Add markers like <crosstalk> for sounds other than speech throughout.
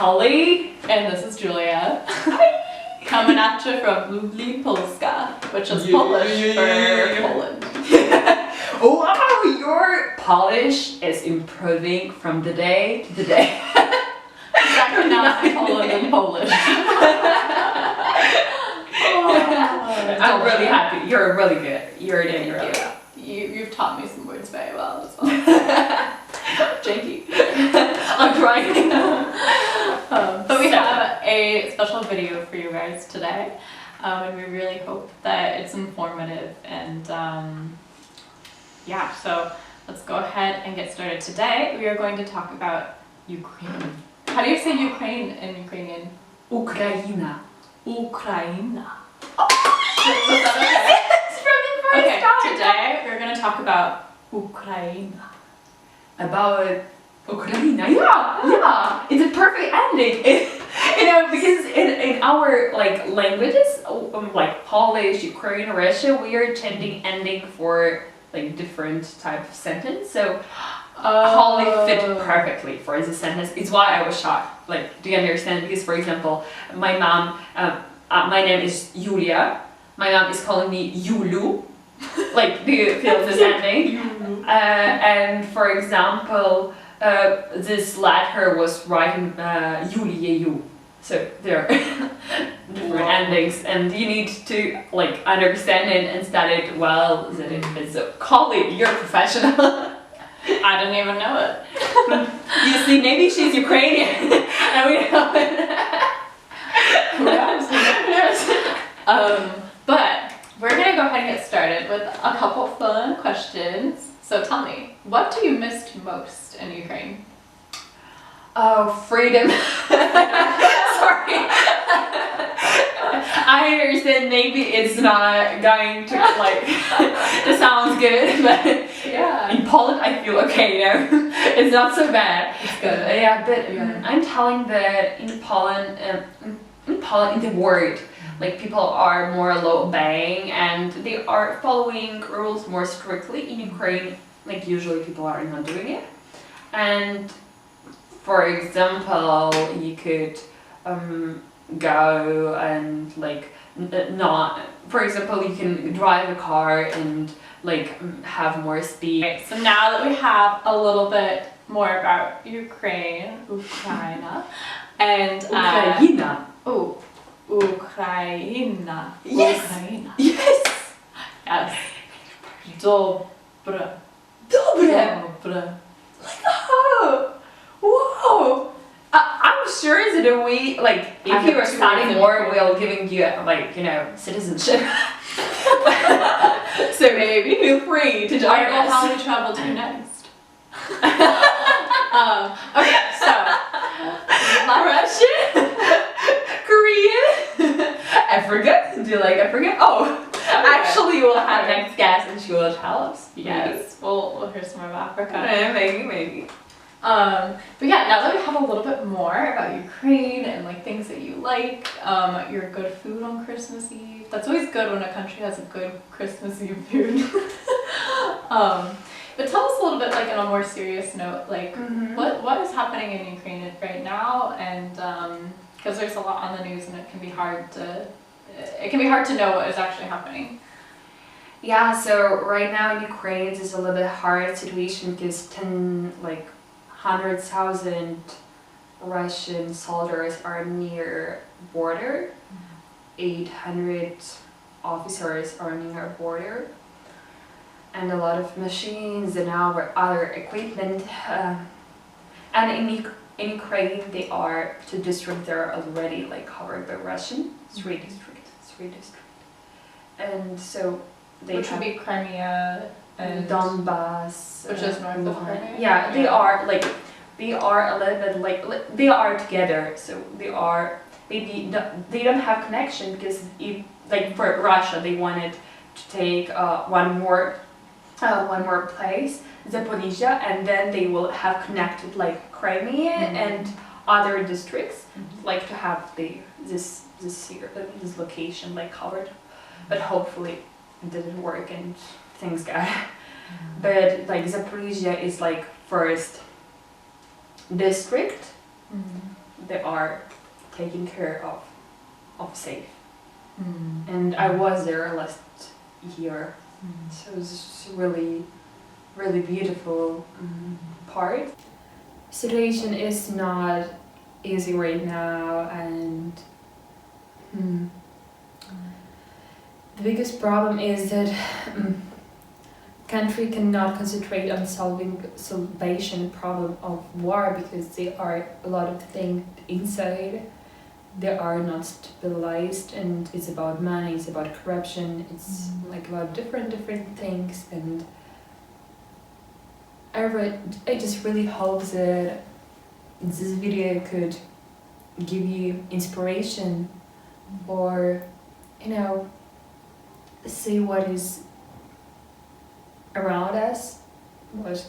Holly. And this is Julia. <laughs> Coming at you from Lubli Polska, which is Yeah, Polish yeah, for. Poland. <laughs> Oh, wow, your Polish is improving from the day to the day. I pronounce <laughs> Poland in Polish. I'm really happy. You're really good. You're doing really well. You, you've taught me some words very well as well. <laughs> Janky. <laughs> I'm crying. <laughs> Um, but we have a special video for you guys today, um, and we really hope that it's informative. And um, yeah, so let's go ahead and get started. Today, we are going to talk about Ukraine. How do you say Ukraine in Ukrainian? Ukraina. Ukraina. Was that It's from the okay? Okay, today we're going to talk about Ukraina. About Ukraina. Yeah, yeah. It's a perfect ending. <laughs> you know, because in, in our like languages, um, like Polish, Ukrainian, Russian, we are changing ending for like different type of sentence. So Holly fit Oh. perfectly for this sentence. It's why I was shocked. Like, do you understand? Because, for example, my mom, um, uh, my name is Julia. My mom is calling me Yulu. <laughs> like, do you feel this ending? <laughs> Uh, and for example, uh, this letter was writing uh, Julia you. So there are <laughs> different Wow. endings, and you need to like understand it and study it well. That it is so. Colleague, you're a professional. <laughs> I don't even know it. <laughs> you see, maybe she's Ukrainian, and we know it. Um, but we're gonna go ahead and get started with a couple fun questions. So tell me, what do you miss most in Ukraine? Oh, freedom. <laughs> Sorry. <laughs> I understand maybe it's not going to like <laughs> it sounds good, but Yeah. in Poland I feel okay, you know. it's not so bad. It's good. Yeah, but Yeah. I'm telling that in Poland, um, in Poland, in the world, like people are more law-obeying and they are following rules more strictly. In Ukraine, like usually people are not doing it. And for example, you could um, go and like not. For example, you can drive a car and like have more speed. Okay, so now that we have a little bit more about Ukraine, Ukraine and uh, Ukraina. oh, Ukraina, Yes. Ukraina, Yes. yes, Dobre, Dobre. Dobre. Oh, whoa! I, I'm sure that we like I if you were starting two studying words in more, we'll giving you like you know citizenship. <laughs> so maybe feel free to I join don't know how we travel to <laughs> next. um, okay, so <laughs> Russian, Africa. Do you like Africa? Oh, actually, we'll have Okay. next guest and she will tell us. yes, we'll we'll hear some more about Africa. Maybe, maybe. Um, but yeah, now that we have a little bit more about Ukraine and like things that you like, um, your good food on Christmas Eve. That's always good when a country has a good Christmas Eve food. <laughs> um, but tell us a little bit, like on a more serious note, like Mhm. what what is happening in Ukraine right now, and because there's a lot on the news and it can be hard to it can be hard to know what is actually happening. Yeah, so right now in Ukraine it is a little bit hard situation because ten like hundred thousand Russian soldiers are near border. Hundred officers are near border. And a lot of machines and our other equipment. Uh, and in, in Ukraine they are two districts that are already like covered by Russian. Three districts. Three districts. And so they which would be Crimea and Donbass, Which uh, is north of Crimea? Yeah, they are like they are a little bit like li- they are together. So they are maybe they don't have connection because if like for Russia they wanted to take uh, one more uh, one more place Zaporizhia and then they will have connected like Crimea Mhm. and other districts Mhm. like to have the this this here uh, this location like covered but hopefully it didn't work and things got but like Zaporizhia is like first district they are taking care of, of safe. Mm. And I was there last year, so it was just really, really beautiful um, part. Situation is not easy right now, and hmm, the biggest problem is that um, country cannot concentrate on solving salvation problem of war because there are a lot of things inside they are not stabilized and it's about money it's about corruption it's like about different different things and I, I just really hope that this video could give you inspiration or you know see what is around us what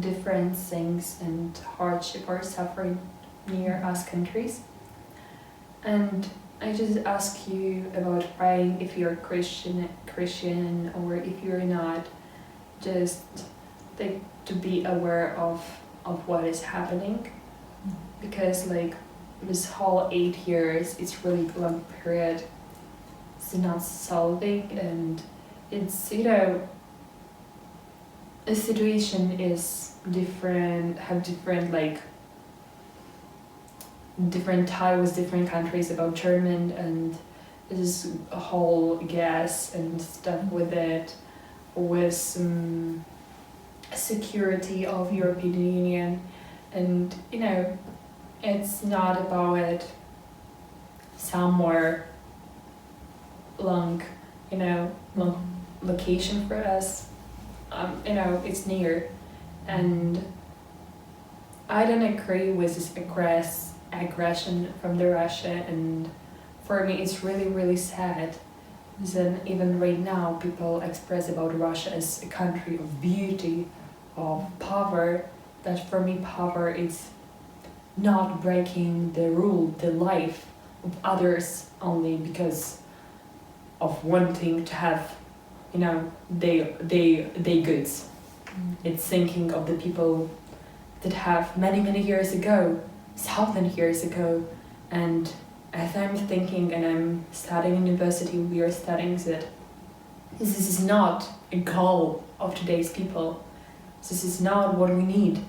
different things and hardship are suffering near us countries. And I just ask you about praying if you're Christian Christian or if you're not just like to be aware of of what is happening. Because like this whole eight years it's really long period it's not solving and it's you know the situation is different have different like different tie with different countries about German and this whole gas and stuff with it with some security of European Union. And you know it's not about somewhere long you know long location for us. Um, you know it's near. And I don't agree with this aggress aggression from the Russia. And for me it's really really sad then even right now people express about Russia as a country of beauty of power that for me power is not breaking the rule the life of others only because of wanting to have you know they they they goods. Mm. It's thinking of the people that have many many years ago thousand years ago and as I'm thinking and I'm studying university we are studying that this is not a goal of today's people this is not what we need.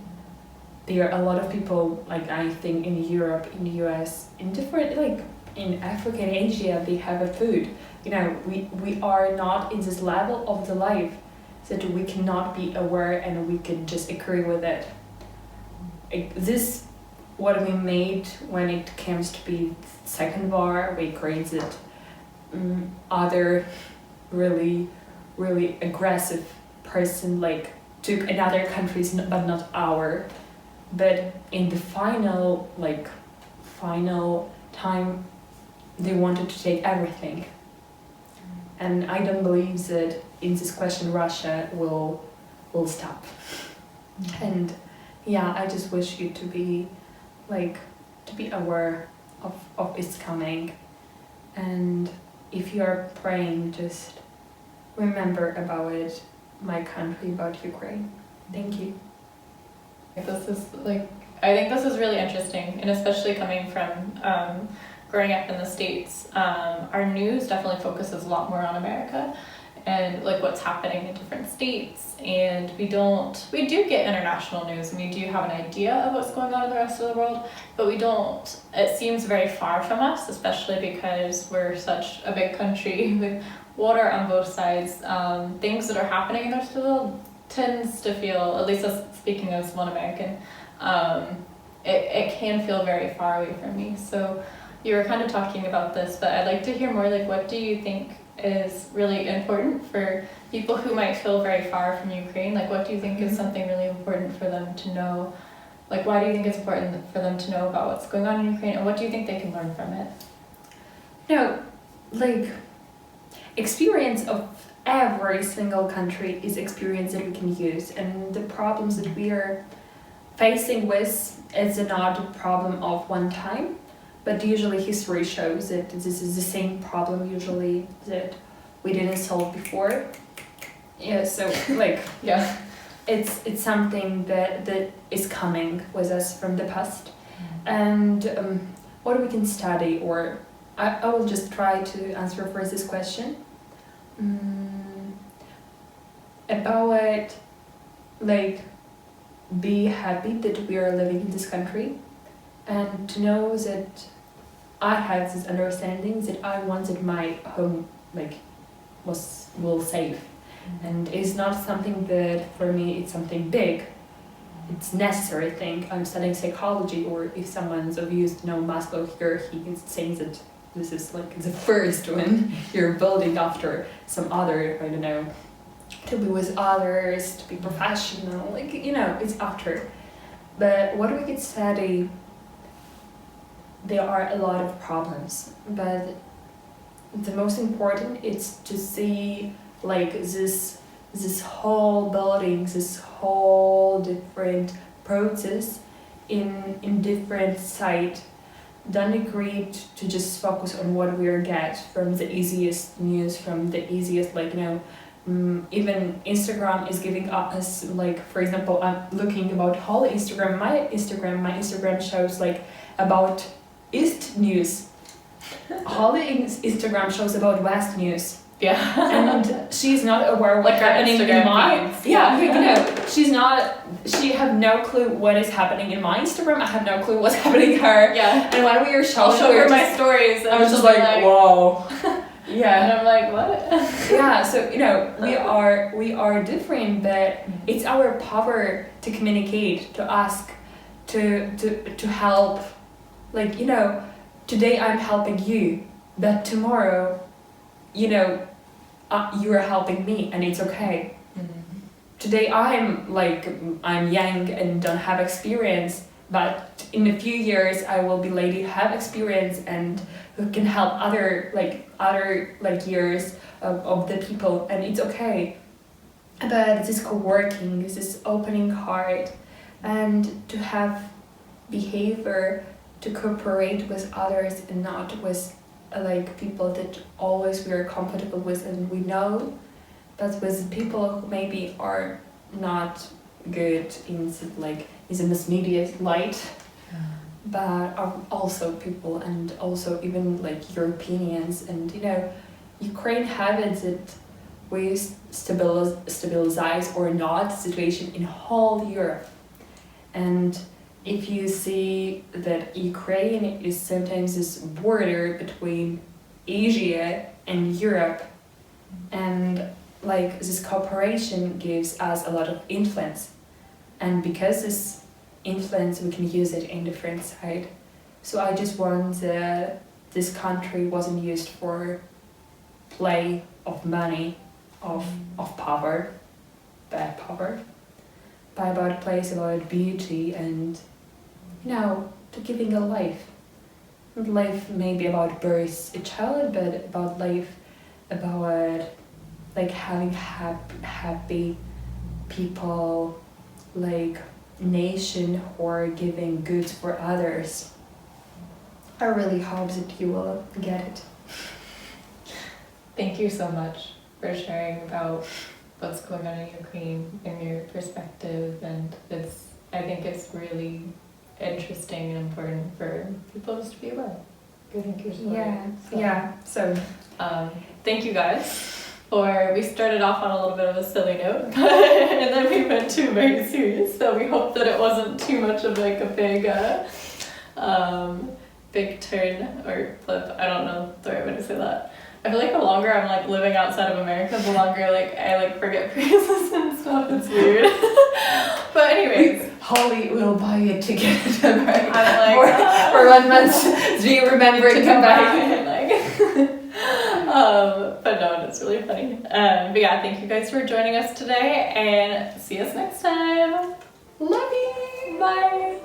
There are a lot of people like I think in Europe in the US in different like in Africa and Asia they have a food. You know we we are not in this level of the life that we cannot be aware and we can just agree with it. This what we made when it comes to be second bar, we created um, other really really aggressive person like took another countries but not our. But in the final like final time they wanted to take everything. And i don't believe that in this question russia will will stop. Mm-hmm. And yeah i just wish you to be like to be aware of of its coming. And if you are praying just remember about it my country about ukraine thank you This is like, I think this is really interesting, and especially coming from um, growing up in the States, um, our news definitely focuses a lot more on America and like what's happening in different states. And we don't, we do get international news and we do have an idea of what's going on in the rest of the world, but we don't, it seems very far from us, especially because we're such a big country <laughs> with water on both sides. Um, things that are happening in the rest of the world tends to feel, at least as speaking as one American, um, it, it can feel very far away from me. So you were kind of talking about this, but I'd like to hear more like what do you think is really important for people who might feel very far from Ukraine? Like what do you think is something really important for them to know? Like why do you think it's important for them to know about what's going on in Ukraine and what do you think they can learn from it? No, like experience of every single country is experience that we can use, and the problems that we are facing with is not a problem of one time, but usually history shows that this is the same problem usually that we didn't solve before. Yeah, so like Yeah. it's it's something that that is coming with us from the past and um, what we can study or I, I will just try to answer first this question mm, about like be happy that we are living in this country and to know that I have this understanding that I wanted my home like was will safe. And it's not something that for me it's something big. It's necessary thing. I'm studying psychology or if someone's of used know maslow here he is saying that this is like the first one. You're building after some other i don't know to be with others to be professional like you know it's after. But what we could study there are a lot of problems but the most important is to see like this this whole building this whole different process in in different site don't agree to just focus on what we get from the easiest news from the easiest like you know um, even instagram is giving us like for example i'm looking about whole instagram my instagram my instagram shows like about east news. <laughs> Holly Ins- Instagram shows about West news, Yeah. and she's not aware what's Like happening in my. feeds. Yeah, you know, she's not. She have no clue what is happening in my Instagram. I have no clue what's <laughs> happening to her. yeah. And when we were showing, I'll show her my stories. And I was just like, whoa. <laughs> yeah. And I'm like, what? <laughs> yeah so you know we uh-huh. are we are different but it's our power to communicate to ask to to to help like you know today i'm helping you but tomorrow you know uh, you are helping me and it's okay. Today i'm like i'm young and don't have experience but in a few years i will be lady who have experience and who can help other like other like years of, of the people and it's okay. But this co-working this is opening heart and to have behavior to cooperate with others and not with like people that always we are compatible with and we know but with people who maybe are not good in like is in this media light but are also people and also even like Europeans and you know Ukraine has it we stabilize stabilize or not situation in whole Europe. And if you see that Ukraine is sometimes this border between Asia and Europe and like this cooperation gives us a lot of influence. And because this influence we can use it in different side. So i just want uh, this country wasn't used for play of money of of power bad power. But about place about beauty and know to giving a life life maybe about birth a child but about life about like having hap- happy people like nation who are giving goods for others. I really hope that you will get it. Thank you so much for sharing about what's going on in Ukraine and your perspective. And it's, I think it's really interesting and important for people just to be aware. I think you're so So, yeah. So Um, thank you guys for, we started off on a little bit of a silly note, <laughs> and then we went to very serious. So we hope that it wasn't too much of like a big, uh, um, big turn or flip. I don't know the right way to say that. I feel like the longer I'm like living outside of America, the longer like I like forget <laughs> phrases and stuff. It's weird. Holly will buy a ticket <laughs> I'm like for, ah. for one month. Do you <laughs> remember to come back? like, <laughs> um, but no, it's really funny. Um, but yeah, thank you guys for joining us today, and see us next time. Love you. Bye.